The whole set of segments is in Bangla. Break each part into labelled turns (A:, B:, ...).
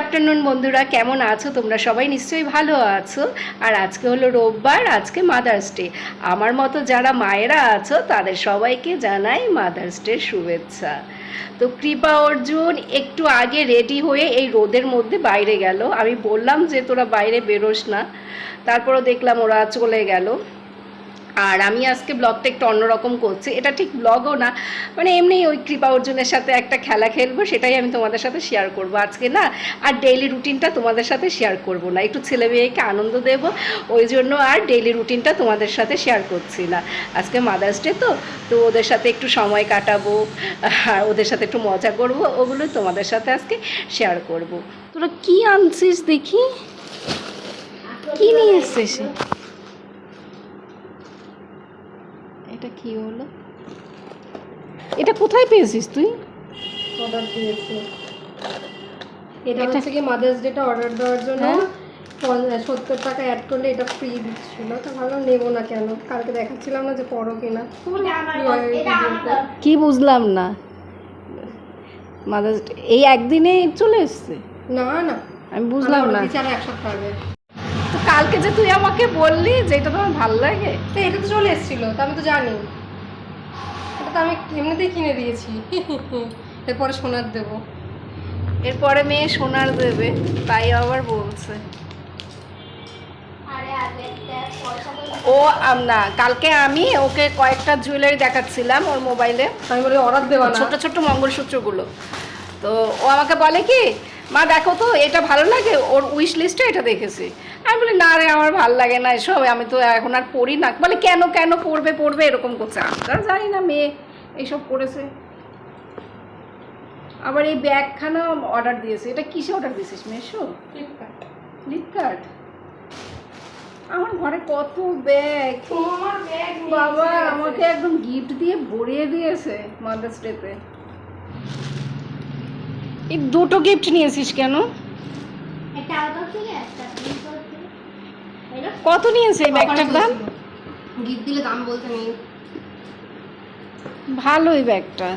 A: আফটারনুন বন্ধুরা। কেমন আছো? তোমরা সবাই নিশ্চয়ই ভালো আছো। আর আজকে হলো রোববার, আজকে মাদার্স ডে আমার মতো যারা মায়েরা আছো, তাদের সবাইকে জানাই মাদার্স ডে শুভেচ্ছা। তো কৃপা অর্জুন, একটু আগে রেডি হয়ে এই রোদের মধ্যে বাইরে গেল। আমি বললাম যে তোরা বাইরে বেরোস না। তারপরও দেখলাম ওরা চলে গেল। আর আমি আজকে ব্লগটা একটু অন্যরকম করছি। এটা ঠিক ব্লগও না মানে এমনি ওই কৃপা অর্জুনের সাথে একটা খেলা খেলব, সেটাই আমি তোমাদের সাথে শেয়ার করব। আজকে না, আর ডেইলি রুটিনটা তোমাদের সাথে শেয়ার করব না। একটু ছেলে মেয়েকে আনন্দ দেব, ওই জন্য আর ডেইলি রুটিনটা তোমাদের সাথে শেয়ার করছি না। আজকে মাদার্স ডে তো তো ওদের সাথে একটু সময় কাটাবো, আর ওদের সাথে একটু মজা করব ওগুলো তোমাদের সাথে আজকে শেয়ার করব। তোরা কি আনছিস দেখি? কি নিয়ে এসছিস এটা কি হলো? এটা কোথায় পেয়েছিস তুই?
B: অর্ডার দিয়েছি। এটা হচ্ছে কি মাদার্স ডেটা অর্ডার দেওয়ার জন্য।
A: হ্যাঁ।
B: সত্তর টাকা অ্যাড করলে এটা ফ্রি দিচ্ছিল। তো ভাবলাম নেব না কেন? কালকে দেখাচ্ছিলাম না যে পড়ো কিনা।
A: কি বুঝলাম না। মাদার্স এই একদিনে চলে এসছে?
B: না না।
A: আমি বুঝলাম না।
B: বিচার এক সপ্তাহ আগে
A: কালকে যে তুই আমাকে বললি যে এটা তোমার ভালো লাগে?
B: তো এটা তো চলে এসেছিল তা আমি তো জানি। এটা তো আমি এমনিতেই কিনে দিয়েছি। এরপরে সোনার দেবো।
A: এরপরে মেয়ে সোনার দেবে তাই আবার বলছে। ও না কালকে আমি ওকে কয়েকটা জুয়েলারি দেখাচ্ছিলাম ওর মোবাইলে
B: আমি বলি অর্ডার দেওয়া না
A: ছোট ছোট মঙ্গলসূত্রগুলো। তো ও আমাকে বলে কি মা দেখো তো এটা ভালো লাগে ওর উইশ লিস্টে এটা দেখেছি। আমি বলি না রে আমার ভালো লাগে না এসব আমি তো এখন আর পড়ি না। বলে কেন কেন পড়বে পড়বে? এরকম করছে। আমরা জানি না মেয়ে এইসব করেছে। আবার এই ব্যাগখানা অর্ডার দিয়েছে। এটা কিসে অর্ডার দিয়েছিস মেশো?
B: ফ্লিপকার্ট
A: ফ্লিপকার্ট আমার ঘরে কত ব্যাগ?
B: তোমার ব্যাগ
A: বাবা আমাকে একদম গিফট দিয়ে ভরিয়ে দিয়েছে মাদার্স ডেতে এই দুটো গিফট নিয়েছিস কেন? কত নিয়েছে এই ব্যাগটার দাম?
B: গিফট দিলে দাম বলতে নেই।
A: ভালো এই ব্যাগটা।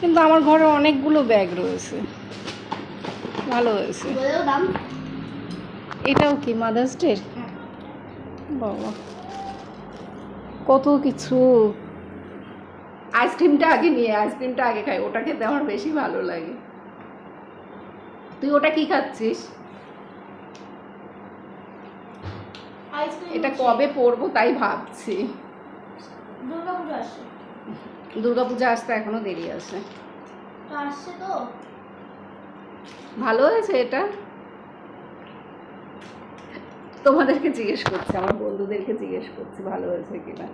A: কিন্তু আমার ঘরে অনেকগুলো ব্যাগ রয়েছে। ভালো হয়েছে। এটাও কি মাদার্স ডে বাবা। কত কিছু। আইসক্রিমটা আগে নিয়ে আইসক্রিমটা আগে খাই। ওটা খেতে আমার বেশি ভালো লাগে। তুই ওটা কি খাচ্ছিস? এটা কবে পরবো তাই ভাবছি। দুর্গাপূজা আসতে এখনও দেরি আছে। ভালো হয়েছে এটা? তোমাদেরকে জিজ্ঞেস করছি আমার বন্ধুদেরকে জিজ্ঞেস করছি ভালো হয়েছে কিনা।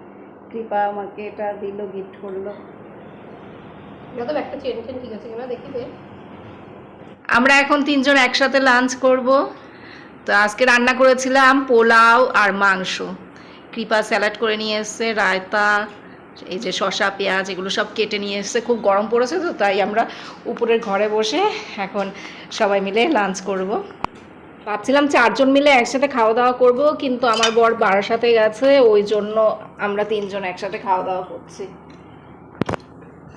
A: কৃপা আমাকে এটা দিল গিফট করল।
B: ব্যাগটা চেন চেন ঠিক আছে কিনা দেখি দে।
A: আমরা এখন তিনজন একসাথে লাঞ্চ করব। তো আজকে রান্না করেছিলাম পোলাও আর মাংস। কৃপা স্যালাড করে নিয়ে এসছে, রায়তা, এই যে শসা, পেঁয়াজ, এগুলো সব কেটে নিয়ে এসছে। খুব গরম পড়েছে তো, তাই আমরা উপরের ঘরে বসে এখন সবাই মিলে লাঞ্চ করব। ভাবছিলাম চারজন মিলে একসাথে খাওয়া দাওয়া করব, কিন্তু আমার বর বারাসাতে গেছে, ওই জন্য আমরা তিনজন একসাথে খাওয়া দাওয়া করছি।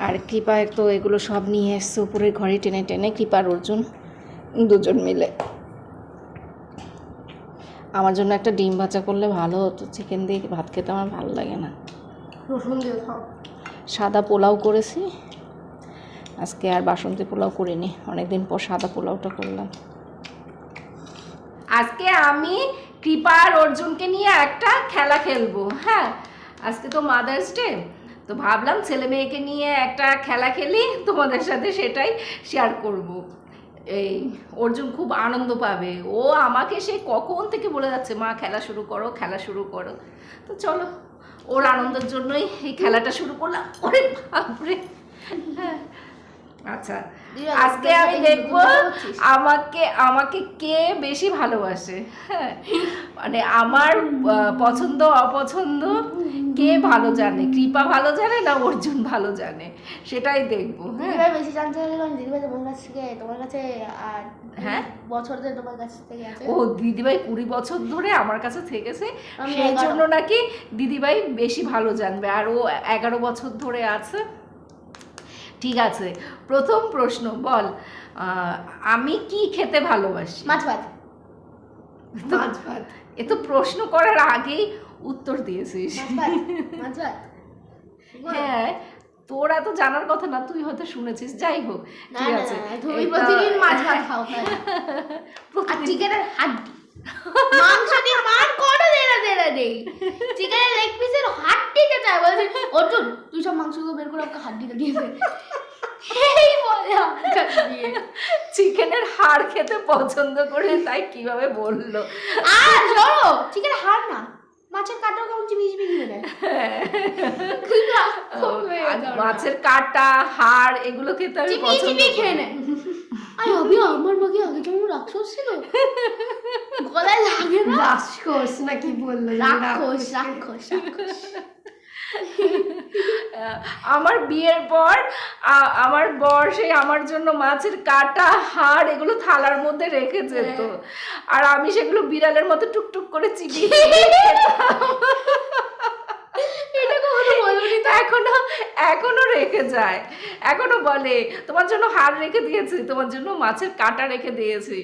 A: আর কৃপা তো এগুলো সব নিয়ে এসছে উপরের ঘরে টেনে টেনে কৃপার অর্জুন দুজন মিলে। আমার জন্য একটা ডিম ভাজা করলে ভালো হতো চিকেন দিয়ে ভাত খেতে আমার ভালো লাগে না।
B: রসুন দিয়ে খাও।
A: সাদা পোলাও করেছি আজকে আর বাসন্তী পোলাও করিনি অনেকদিন পর সাদা পোলাওটা করলাম। আজকে আমি কৃপা আর অর্জুনকে নিয়ে একটা খেলা খেলব হ্যাঁ? আজকে তো মাদার্স ডে তো ভাবলাম ছেলে মেয়েকে নিয়ে একটা খেলা খেলি, তোমাদের সাথে সেটাই শেয়ার করব। এই অর্জুন খুব আনন্দ পাবে। ও আমাকে সে কখন থেকে বলে যাচ্ছে, মা, খেলা শুরু করো, খেলা শুরু করো। তো চলো, ওর আনন্দের জন্যই এই খেলাটা শুরু করলাম। ওরে বাপরে! হ্যাঁ। আচ্ছা আজকে আমি দেখব আমাকে আমাকে কে বেশি ভালোবাসে? হ্যাঁ মানে আমার পছন্দ অপছন্দ কে ভালো জানে? কৃপা ভালো জানে না অর্জুন ভালো জানে? সেটাই দেখব হ্যাঁ।
C: বেশি জানতে দিদিভাই তোমার কাছ থেকে তোমার কাছে আর
A: হ্যাঁ?
C: বছর ধরে তোমার কাছ থেকে আছে?
A: ও দিদিভাই কুড়ি বছর ধরে আমার কাছে থেকেছে। সেই জন্য নাকি দিদিভাই বেশি ভালো জানবে। আর ও এগারো বছর ধরে আছে। ঠিক আছে প্রথম প্রশ্ন বল আমি কি খেতে ভালোবাসি?
C: মাছ ভাত।
B: মাছ ভাত।
A: এ তো প্রশ্ন করার আগেই উত্তর দিয়েছিস।
C: মাছ ভাত
A: হ্যাঁ তোরা তো জানার কথা না তুই হয়তো শুনেছিস যাই হোক ঠিক আছে।
C: তুমি প্রতিদিন মাছ ভাত খাও। আর চিকেনের হাড্ডি। মাংস দিয়ে মার কোনো দেনা দেনা নেই চিকেনের লেগ পিসের হাড্ডিটা চাই বলছে অর্জুন তুই সব মাংসগুলো বের করে আমাকে হাড্ডিটা দিয়ে দে। এই বলে দিয়ে।
A: চিকেনের হাড় খেতে পছন্দ করে তাই কীভাবে বলল?
C: আর শোনো চিকেনের হাড় না মাছের কাটাও কেমন চিবিয়ে চিবিয়ে দেয়? রাক্ষস হয়ে
A: মাছের কাটা হাড় এগুলো খেতে আমি পছন্দ করি।
C: খেয়ে নেয় আই আমি আমার মাকে আগে কেমন রাক্ষস ছিল গলায় লাগে না?
B: রাক্ষস না কি বলল
C: রাক্ষস রাক্ষস রাক্ষস।
A: আমার বিয়ের পর আমার বর সেই আমার জন্য মাছের কাটা হাড় এগুলো থালার মধ্যে রেখে যেত। আর আমি সেগুলো বিড়ালের মতো টুকটুক করে চিবিয়ে
C: এটা কখনো বলবি তো
A: এখনও এখনও রেখে যায়। এখনও বলে তোমার জন্য হাড় রেখে দিয়েছি তোমার জন্য মাছের কাঁটা রেখে দিয়েছি।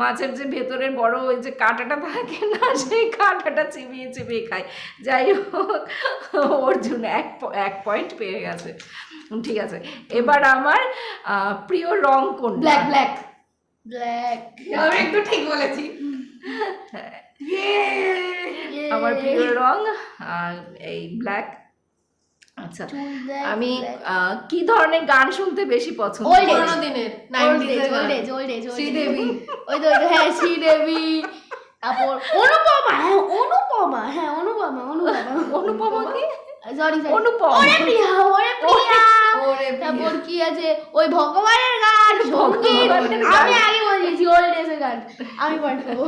A: মাছের যে ভেতরের বড় ওই যে কাঁটাটা থাকে না সেই কাঁটাটা চিবিয়ে চিবিয়ে খায় যাই হোক অর্জুন এক এক পয়েন্ট পেয়ে গেছে। ঠিক আছে এবার আমার প্রিয় রং কোন
B: ব্ল্যাক ব্ল্যাক
C: ব্ল্যাক
B: আমি একটু ঠিক বলেছি।
A: আমার প্রিয় রং এই ব্ল্যাক আচ্ছা আমি কি ধরনের গান শুনতে বেশি পছন্দ করি?
B: পুরোনো দিনের
C: old age old age
B: Sridevi.
C: ওই তো ওই হ্যাঁ শ্রীদেবী। তারপর অনুপমা হ্যাঁ অনুপমা হ্যাঁ অনুপমা অনুপমা।
A: অনুপমা কি?
C: Sorry sorry
A: Anupam.
C: ওরে প্রিয়া ওরে প্রিয়া। তারপর কি আছে? ওই ভগবানের গান। আমি আগে বলে দিয়েছি ওল্ড এজের গান। আমি পাঠ করব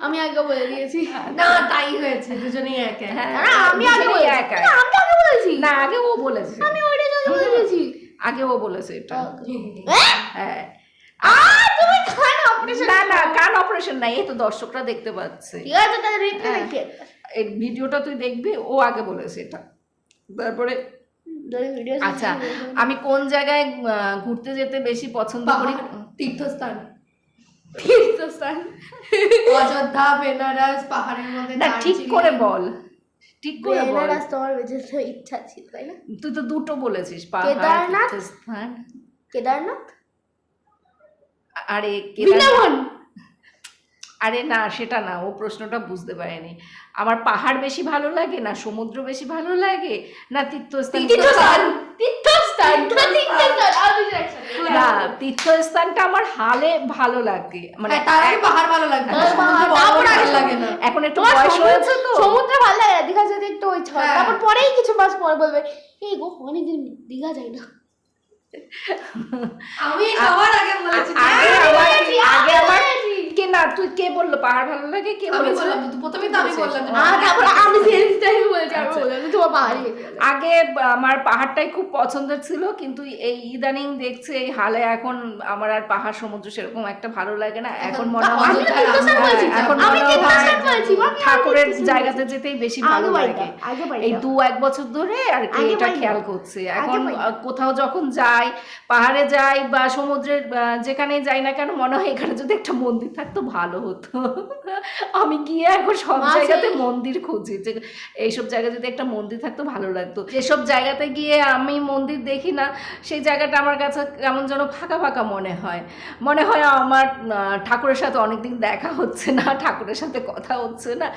C: আমি আগে বলে দিয়েছি।
B: না তাই হয়েছে দুজনেই এক।
A: হ্যাঁ,
C: আমি আগে বলেছি।
A: এক
C: আমি আগে বলেছি।
A: না আগে ও বলেছে।
C: আমি এজ আগে বলে দিয়েছি।
A: আগে ও বলেছে এটা।
C: হ্যাঁ? তুমি খান অপারেশন
A: না না কান অপারেশন নাই এই তো দর্শকরা দেখতে পাচ্ছে।
C: ঠিক আছে তাহলে রিপ্লে
A: হ্যাঁ।
C: দেখে।
A: এই ভিডিওটা তুই দেখবি ও আগে বলেছে এটা। তারপরে আচ্ছা আমি কোন জায়গায় ঘুরতে যেতে বেশি পছন্দ করি?
B: তীর্থস্থান।
C: তীর্থস্থান।
B: অযোধ্যা বেনারস পাহাড়ের মধ্যে
A: না ঠিক করে বল। ঠিক করে বল।
C: বেনারস তোমার যেতে ইচ্ছা ছিল তাই না?
A: তুই তো দুটো বলেছিস পাহাড়
C: কেদারনাথ?
A: আরে কেদারনাথ। আরে না সেটা না ও প্রশ্নটা বুঝতে পারেনি। আমার পাহাড় বেশি ভালো লাগে না সমুদ্র বেশি ভালো লাগে না তীর্থস্থান!
C: তীর্থস্থান! না
A: তীর্থস্থানটা আমার হালে ভালো লাগে। মানে
B: হ্যাঁ, তার আগে পাহাড় ভালো লাগে না।
A: এখন একটু বয়স হয়েছে তো।
C: সমুদ্রে ভালো লাগে দীঘা যেতে একটু ইচ্ছা হয়
B: হ্যাঁ।
C: তারপর পরেই কিছু মাস পর বলবে এই গো অনেকদিন দীঘা যাই না।
B: আমি আগে বলেছি
A: আগে আমার। কে না তুই কে বলল? পাহাড় ভালো লাগে? কে
B: আমি
A: বলেছিল
B: বললাম তো, আমি বললাম
C: তারপর আমি সেন্স টাইম বলেছি আমি
A: আচ্ছা।
C: বললাম তোমার পাহাড়ি
A: আগে আমার পাহাড়টাই খুব পছন্দের ছিল কিন্তু এই ইদানিং দেখছি এই হালে এখন আমার আর পাহাড় সমুদ্র সেরকম একটা ভালো লাগে না। এখন মনে হয় এখন মনে হয়
C: আগে
A: ঠাকুরের জায়গাতে যেতেই বেশি ভালো লাগে। এই দু এক বছর ধরে আর কি এটা খেয়াল করছে। এখন কোথাও যখন যাই পাহাড়ে যাই বা সমুদ্রের যেখানে যাই না কেন মনে হয় এখানে যদি একটা মন্দির থাকতো ভালো হতো। আমি গিয়ে এখন সব জায়গাতে মন্দির খুঁজি। যে এইসব জায়গায় যদি একটা মন্দির থাকতো ভালো লাগতো। যেসব জায়গাতে গিয়ে আমি মন্দির দেখি না, সেই জায়গাটা আমার কাছে কেমন যেন ফাঁকা ফাঁকা মনে হয়। মনে হয় আমার ঠাকুরের সাথে অনেকদিন দেখা হচ্ছে না, ঠাকুরের সাথে কথা হচ্ছে না।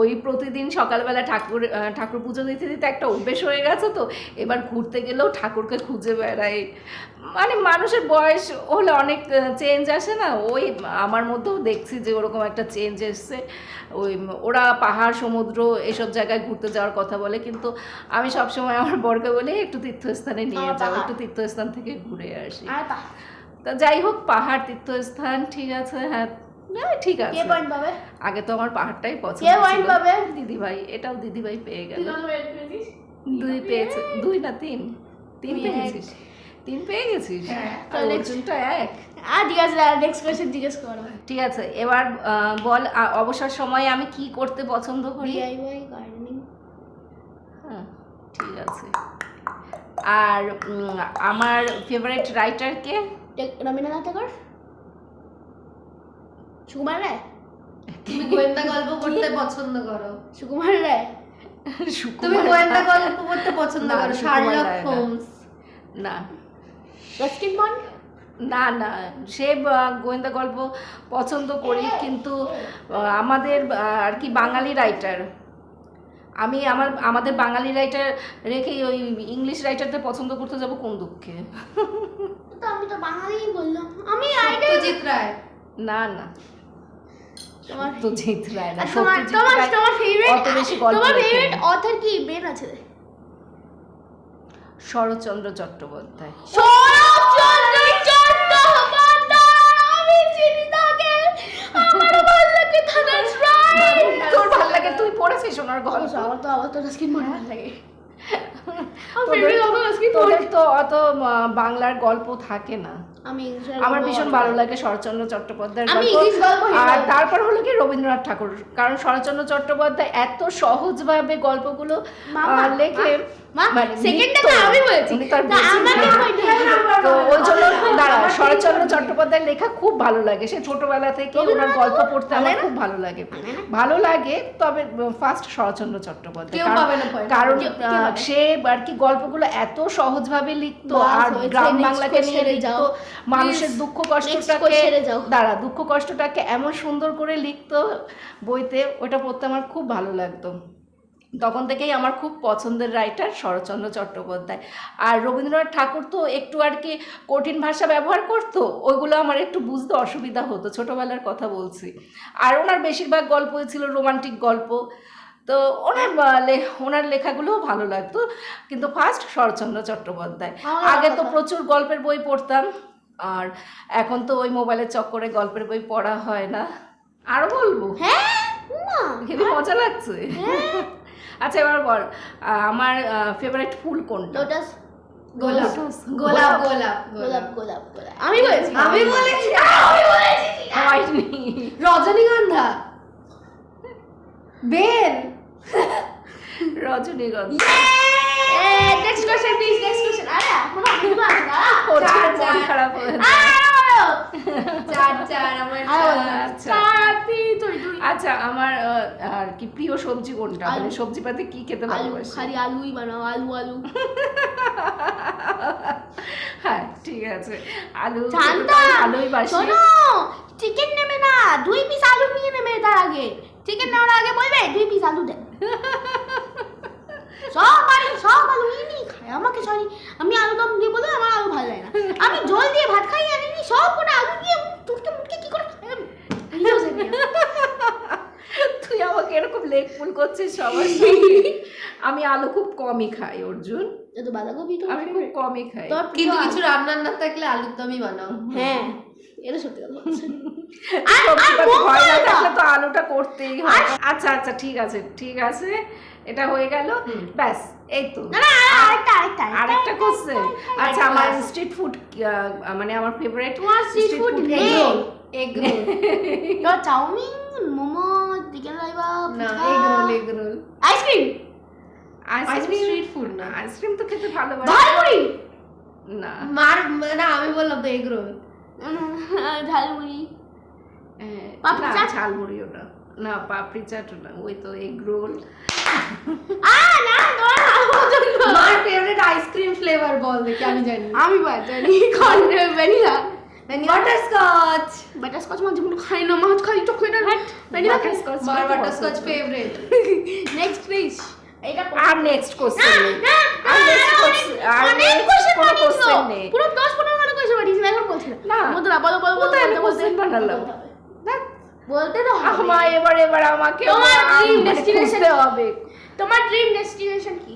A: ওই প্রতিদিন সকালবেলা ঠাকুর ঠাকুর পুজো দিতে দিতে একটা অভ্যেস হয়ে গেছে তো, এবার ঘুরতে গেলেও ঠাকুরকে খুঁজে বেড়াই। মানে মানুষের বয়স হলে অনেক চেঞ্জ আসে না? ওই আমার মধ্যেও দেখছি যে ওরকম একটা চেঞ্জ এসছে। ওই, ওরা পাহাড়, সমুদ্র, এসব জায়গায় ঘুরতে যাওয়ার কথা বলে, কিন্তু আমি সবসময় আমার বরকে বলে একটু তীর্থস্থানে নিয়ে
C: আমার
A: যাও একটু তীর্থস্থান থেকে ঘুরে আসি। তা যাই হোক পাহাড় তীর্থস্থান ঠিক আছে হ্যাঁ হ্যাঁ, ঠিক আছে। আগে তো আমার পাহাড়টাই পছন্দ
C: কে পয়েন্ট
A: ছিল।
C: পাবে?
A: দিদিভাই পেয়ে গেল? দুই পেয়েছে দুই না তিন? তিন পেয়েছিস? তিন পেয়ে গেছিস?
B: হ্যাঁ,
A: অর্জুনটা এক।
C: ঠিক আছে নেক্সট কোয়েশ্চেন জিজ্ঞেস করো।
A: ঠিক আছে এবার বল অবসর সময়ে আমি কি করতে পছন্দ করি?
C: ডিআইওয়াই গার্ডেনিং
A: হ্যাঁ ঠিক আছে। আর আমার ফেভারিট রাইটার কে?
C: রবীন্দ্রনাথ ঠাকুর? সুকুমার রায়?
B: তুমি গোয়েন্দা গল্প পড়তে পছন্দ করো।
C: সুকুমার রায়?
B: তুমি গোয়েন্দা গল্প পড়তে পছন্দ করো শার্লক হোমস।
A: না।
C: Ruskin Bond?
A: না না সে গোয়েন্দা গল্প পছন্দ করি কিন্তু আমাদের আর কি বাঙালি রাইটার আমি আমার আমাদের বাঙালি রাইটার রেখেই ওই ইংলিশ রাইটারদের পছন্দ করতে যাব কোন দুঃখে?
C: তো আমি তো বাঙালিই বললাম। আমি
B: সত্যজিৎ রায়।
A: না না।
C: তোমার
A: সত্যজিৎ রায় না।
C: তোমার
A: সত্যজিৎ
C: তোমার
A: রায়
C: তোমার ফেভারিট তোমার ফেভারিট অথর কি? বেন আছে
A: শরৎচন্দ্র চট্টোপাধ্যায়।
C: শরৎচন্দ্র চট্টোপাধ্যায়! আমি চিনি তাকে। আমার ভালো লাগে ধানুষ রায়!
A: লাগে তুই পড়েছিস ওনার গল্প?
C: আমার তো আমার তো আজকে মনে ভালো লাগে।
A: তো অত বাংলার গল্প থাকে না।
C: আমি
A: আমার ভীষণ ভালো লাগে শরৎচন্দ্র চট্টোপাধ্যায়ের গল্প। আর তারপর হলো কি রবীন্দ্রনাথ ঠাকুর। কারণ শরৎচন্দ্র চট্টোপাধ্যায় এত সহজভাবে গল্পগুলো লেখে। মানে শরৎচন্দ্র লেখা খুব ভালো লাগে। সে ছোটবেলা থেকে ওনার গল্প পড়তে আমার খুব ভালো লাগে। ভালো লাগে তবে ফার্স্ট শরৎচন্দ্র চট্টোপাধ্যায়। কারণ-। সে আর কি গল্পগুলো এত সহজভাবে লিখতো আর গ্রাম বাংলাকে নিয়ে লিখতো।
C: যাও।
A: মানুষের দুঃখ কষ্টটাকে। দাঁড়া দুঃখ কষ্টটাকে এমন সুন্দর করে লিখতো বইতে ওটা পড়তে আমার খুব ভালো লাগতো। তখন থেকেই আমার খুব পছন্দের রাইটার শরৎচন্দ্র চট্টোপাধ্যায়। আর রবীন্দ্রনাথ ঠাকুর তো একটু আর কি কঠিন ভাষা ব্যবহার করতো ওইগুলো আমার একটু বুঝতে অসুবিধা হতো ছোটোবেলার কথা বলছি। আর ওনার বেশিরভাগ গল্পই ছিল রোমান্টিক গল্প। তো ওনার ওনার লেখাগুলোও ভালো লাগতো। কিন্তু ফার্স্ট শরৎচন্দ্র চট্টোপাধ্যায়। আগে তো প্রচুর গল্পের বই পড়তাম। আর এখন তো ওই মোবাইলের চক্করে গল্পের বই পড়া হয় না। আরও বলব?
C: হ্যাঁ? না
A: খেতে মজা লাগছে। আচ্ছা এবার বল আমার ফেভারিট ফুল কোনটা?
C: লোটাস।
B: গোলাপ। গোলাপ। গোলাপ
C: গোলাপ গোলাপ গোলাপ। আমি বলেছি।
B: আমি বলেছি।
C: আমি বলেছি
A: হয়নি।
B: রজনীগন্ধা। বেল
A: রজনীগন্ধা।
C: Next question please next question আরে এখনও অনেকগুলো না
B: চার, চার।
A: খারাপ হয়ে
B: চার চার আমার চার।
A: আচ্ছা।
C: চার তিন দুই দুই।
A: আচ্ছা আমার আর কি প্রিয় সবজি কোনটা? মানে
C: আলু।
A: সবজি পাতে কি খেতে ভালোবাসি?
C: খালি আলুই বানাও আলু আলু।
A: হ্যাঁ ঠিক আছে। আলু
C: শান্তা
A: বাসি।
C: শোনো চিকেন নেবে না দুই পিস আলু নিয়ে নেবে তার আগে। চিকেন নেওয়ার আগে বলবে দুই পিস আলু দেন সব আলু সব আলু ইনি খায়। আমাকে সরি আমি আলু দম দিয়ে বলে আমার আলু ভালো লাগে না। আমি জল দিয়ে ভাত খাই জানি নি সব কটা আলু দিয়ে টুটকে মুটকে কি করে।
A: তুই আমাকে এরকম লেগ পুল করছিস সবার সঙ্গে। আমি আলু খুব কমই খাই অর্জুন।
C: তো বাঁধাকপি তো
A: আমি খুব কমই খাই।
B: কিন্তু কিছু রান্নার না থাকলে আলুর দমই বানাও।
C: হ্যাঁ। এটা সত্যি কথা। আর
A: আলুটা করতেই হয়। আচ্ছা আচ্ছা ঠিক আছে ঠিক আছে। এটা হয়ে গেল। ব্যাস এই তো।
C: না না আরেকটা
A: কোশ্চেন আচ্ছা আমার স্ট্রিট ফুড মানে আমার ফেভারিট
C: food নেই।
B: Egg roll
C: chow mein momo chicken Laiba
B: না egg roll egg roll
C: ice cream
B: ice cream street food না।
A: আইসক্রিম তো খেতে ভালোবাসি।
C: ঝালমুড়ি?
A: না।
B: মার না আমি বললাম তো এগ রোল
C: ঝালমুড়ি।
A: হ্যাঁ,
C: পাপড়ি চাট?
A: ঝালমুড়ি ওটা। না পাপড়ি চাট না ওই তো এগ রোল।
C: আ না তোমার নাম পছন্দ।
B: মার ফেভারিট আইসক্রিম ফ্লেভার বল দেখি আমি জানি।
C: আমি বাদ জানি কোন ভ্যানিলা।
B: বাটারস্কচ
C: বাটারস্কচ মাঝে কোনো খাই না মাছ খাই চকলেট ভ্যানিলা।
A: Butterscotch
B: মার
A: খেতে
B: বাটারস্কচ
A: পছন্দ।
B: ফেভারিট
C: নেক্সট প্লিজ এটা
A: আর নেক্সট কোশ্চেন নেই। আর
C: না
A: next question- আর next
C: কোশ্চেন
A: কোনো
C: বানিয়েছিল।
A: question নেই।
C: পুরো 10 15 মিনিট কোশ্চেন বানিয়েছিল এখন বলছি না।
A: না।
C: বলতে না বলো বলো বলো
A: কোথায় আমি
C: বলতে, বলতে।
A: question বানালাম? দেখ,
C: বলতে তো
A: আমা এবার এবার আমাকে
C: তোমার
A: ড্রিম
C: ডেস্টিনেশন
A: মানে? হবে।
C: তোমার ড্রিম ডেস্টিনেশন কি?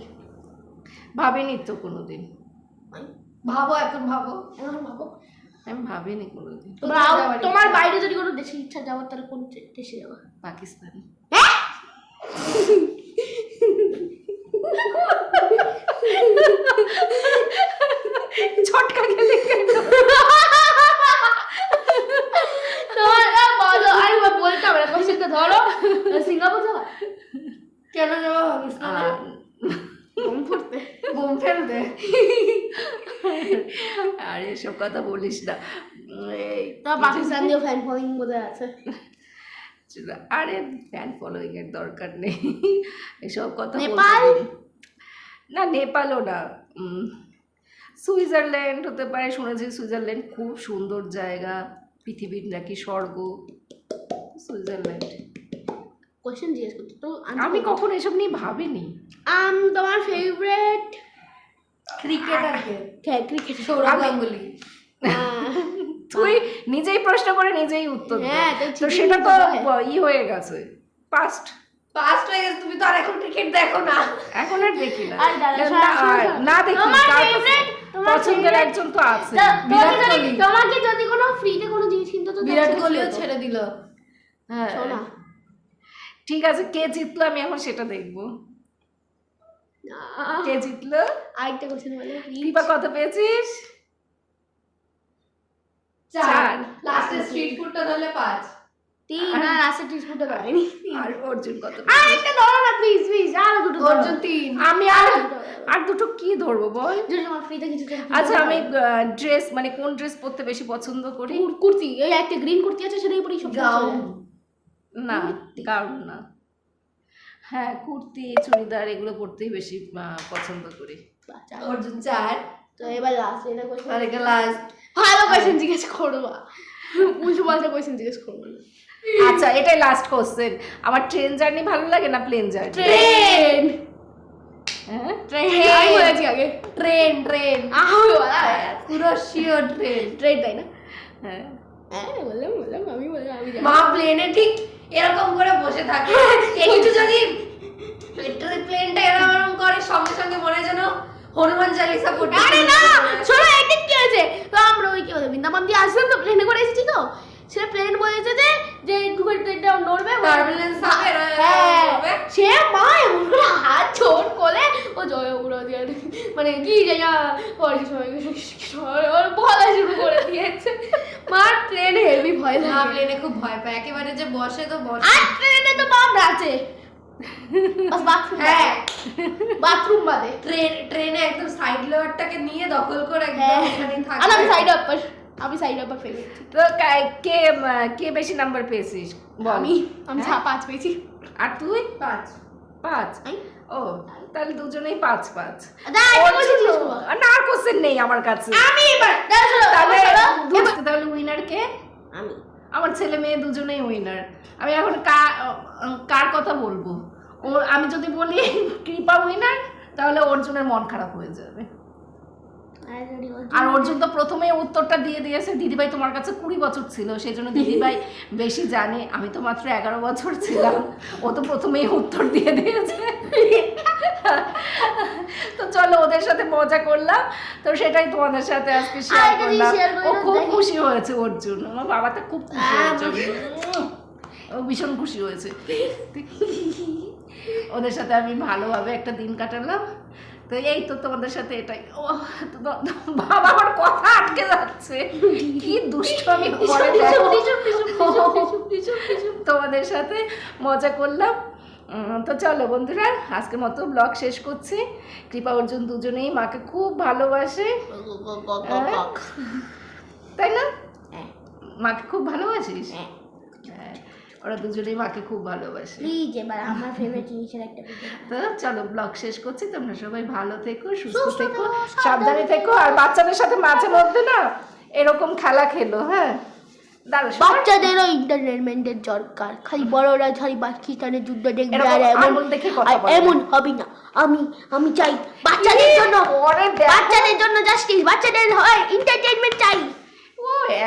A: ভাবিনি তো কোনোদিন।
B: ভাবো এখন ভাবো।
C: এখন ভাবো।
A: আমি ভাবিনি কোনোদিন।
C: তোমার বাইরে যদি কোনো দেশে ইচ্ছা যাওয়ার তাহলে কোন দেশে যাওয়া?
A: পাকিস্তান ছটকা গেলে কেন
C: তোমার আ, বলো আরে বাবা, বলতে হবে না কোশ্চেনটা ধরো সিঙ্গাপুর যাওয়া
B: কেন যাওয়া ভাবিস না
A: আহ,
C: বোম ফুটতে
B: বোম ফেলতে
A: আর এসব কথা বলিস না উম, এই
C: তা পাকিস্তান দিয়ে ফ্যান ফলোইং বোধহয় আছে
A: ছিল- আরে ফ্যান ফলোয়িং এর দরকার নেই এসব কথা
C: নেপাল?
A: না নেপালও না সুইজারল্যান্ড হতে পারে শুনেছি সুইজারল্যান্ড খুব সুন্দর জায়গা. পৃথিবীর নাকি স্বর্গ. সুইজারল্যান্ড
C: কোশ্চেন জিজ্ঞেস করতে। তো
A: আমি কখনো এসব নিয়ে ভাবিনি।
C: আম তোমার ফেভারিট
B: ক্রিকেটারকে।
C: ক্রিকেট
B: সৌরভ
A: আমি-
B: গাঙ্গুলি।
A: তুই নিজেই প্রশ্ন করে নিজেই উত্তর
C: হ্যাঁ, তো
A: সেটা তো ই হয়ে গেছে। পাস্ট
B: পাস্ট হয়ে গেছে তুমি তো আর এখন ক্রিকেট দেখো না।
A: এখন আর দেখি না। না, দেখি পছন্দের একজন তো আছে
C: তোমাকে যদি কোনো ফ্রিতে কোনো জিনিস কিনতে তো
B: বিরাট কোহলিও ছেড়ে দিল।
A: হ্যাঁ। ঠিক আছে কে জিতলো? আমি এখন সেটা দেখব। কে জিতলো?
C: আরেকটা কোশ্চেন বলে
A: কৃপা কত পেয়েছিস? চার।
B: লাস্টে স্ট্রিট ফুডটা ধরলে পাঁচ।
C: তিন আর আসে টিস ফুটে পারেনি।
A: আর অর্জুন কত
C: আর একটা ধরো না প্লিজ প্লিজ আর দুটো
B: অর্জুন তিন।
A: আমি আর আর দুটো কি ধরবো বল?
C: যদি তোমার ফ্রিতে কিছু
A: আচ্ছা আমি ড্রেস মানে কোন ড্রেস পরতে বেশি পছন্দ করি?
C: কুর্তি এই একটা গ্রিন কুর্তি আছে সেটাই সব
B: গাউন।
A: না গাউন না। হ্যাঁ কুর্তি চুড়িদার এগুলো পরতেই বেশি পছন্দ করি।
B: অর্জুন চার।
C: তো এবার লাস্ট এটা
B: আর এটা লাস্ট
C: ভালো কোশ্চেন জিজ্ঞেস করবা। উল্টো পাল্টা কোশ্চেন জিজ্ঞেস করব না।
A: আচ্ছা এটাই লাস্ট কোশ্চেন আমার ট্রেন জার্নি ভালো লাগে না প্লেন জার্নি
C: ট্রেন
A: হ্যাঁ?
B: পুরো শিওর ট্রেন
C: ট্রেন তাই না?
A: হ্যাঁ।
C: হ্যাঁ বললাম বললাম আমি বললাম আমি
B: মা প্লেনে ঠিক এরকম করে বসে থাকে। একটু যদি প্লেনটা এরকম এরকম করে সঙ্গে সঙ্গে মনে হয় যেন হনুমান চালিসা পড়তে
C: আরে না! শোনো একদিন কি হয়েছে? তো আমরা ওই কি বলে বৃন্দাবন দিয়ে আসলাম তো প্লেনে করে এসেছি তো। সে প্লেন বলেছে যে যে নড়বে হ্যাঁ
B: হবে।
C: সে মা এমন করে হাত জোর করে ও জয় উড়ো দিয়ে মানে কি জায়গা পরে ওর বলা শুরু করে দিয়েছে। মার ট্রেনে হেভি ভয় লাগে।
B: প্লেনে খুব ভয় পায় একেবারে যে বসে তো বসে।
C: আর ট্রেনে তো মা নাচে বাস বাথরুম
B: হ্যাঁ।
C: বাথরুম বাদে।
B: ট্রেন ট্রেনে একদম সাইড লোয়ারটাকে নিয়ে দখল করে একদম
C: হ্যাঁ।
B: ওখানে থাকে
C: আর আমি সাইড আপার আমি সাইড আপার
A: তো কে কে বেশি নাম্বার পেয়েছিস? বল।
C: আমি আমি ছা পাঁচ পেয়েছি।
A: আর তুই?
B: পাঁচ।
A: পাঁচ? ও তাহলে দুজনেই পাঁচ পাঁচ। না আর কোশ্চেন নেই আমার কাছে।
C: আমি
A: তাহলে তাহলে উইনার কে?
C: আমি।
A: আমার ছেলে মেয়ে দুজনেই উইনার আমি এখন কার কার কথা বলব? ও আমি যদি বলি কৃপা উইনার তাহলে অর্জুনের মন খারাপ হয়ে যাবে। আর অর্জুন তো প্রথমেই উত্তরটা দিয়ে দিয়েছে দিদিভাই তোমার কাছে কুড়ি বছর ছিল সেই জন্য দিদিভাই বেশি জানে আমি তো মাত্র এগারো বছর ছিলাম ও তো প্রথমেই উত্তর দিয়ে দিয়েছে। তো চলো ওদের সাথে মজা করলাম তো সেটাই তোমাদের সাথে আজকে শেয়ার করলাম। ও খুব খুশি হয়েছে অর্জুন আমার বাবা তো খুব খুশি
C: হ্যাঁ,
A: হয়েছে। ও ভীষণ খুশি হয়েছে। ওদের সাথে আমি ভালোভাবে একটা দিন কাটালাম। তো এই তো তোমাদের সাথে এটাই। ও বাবা আমার কথা আটকে যাচ্ছে। কি দুষ্ট আমি তোমাদের সাথে মজা করলাম। তো চলো বন্ধুরা আজকের মতো ব্লগ শেষ করছি। কৃপা অর্জুন দুজনেই মাকে খুব ভালোবাসে। তাই না?
C: হ্যাঁ।
A: মাকে খুব ভালোবাসিস?
C: হ্যাঁ।
A: হ্যাঁ, ওরা দুজনেই মাকে খুব ভালোবাসে।
C: প্লিজ এবার আমার ফেভারিট জিনিসের একটা
A: তো চলো ব্লগ শেষ করছি তোমরা সবাই ভালো থেকো সুস্থ থেকো সাবধানে থেকো। আর বাচ্চাদের সাথে মাঝে মধ্যে না এরকম খেলা খেলো হ্যাঁ।
C: বাচ্চাদেরও এন্টারটেনমেন্টের দরকার। খালি বড়রা খালি পাকিস্তানের যুদ্ধ দেখবে আর এমন। এমন হবে না। আমি আমি চাই বাচ্চাদের জন্য বাচ্চাদের জন্য জাস্টিস বাচ্চাদের হয় এন্টারটেনমেন্ট চাই।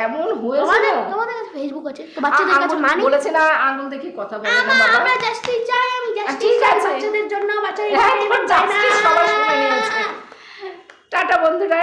A: এমন হয়েছে
C: তোমাদের কাছে ফেসবুক আছে? তো বাচ্চাদের কাছে মানে?
A: বলেছে না আঙুল দেখে কথা বলে না বাবা।
C: আমরা জাস্টিস চাই আমি জাস্টিস
A: ঠিক
C: চাই
A: আছে।
C: বাচ্চাদের জন্য বাচ্চাদের জন্য চাই না।
A: টাটা বন্ধুরা।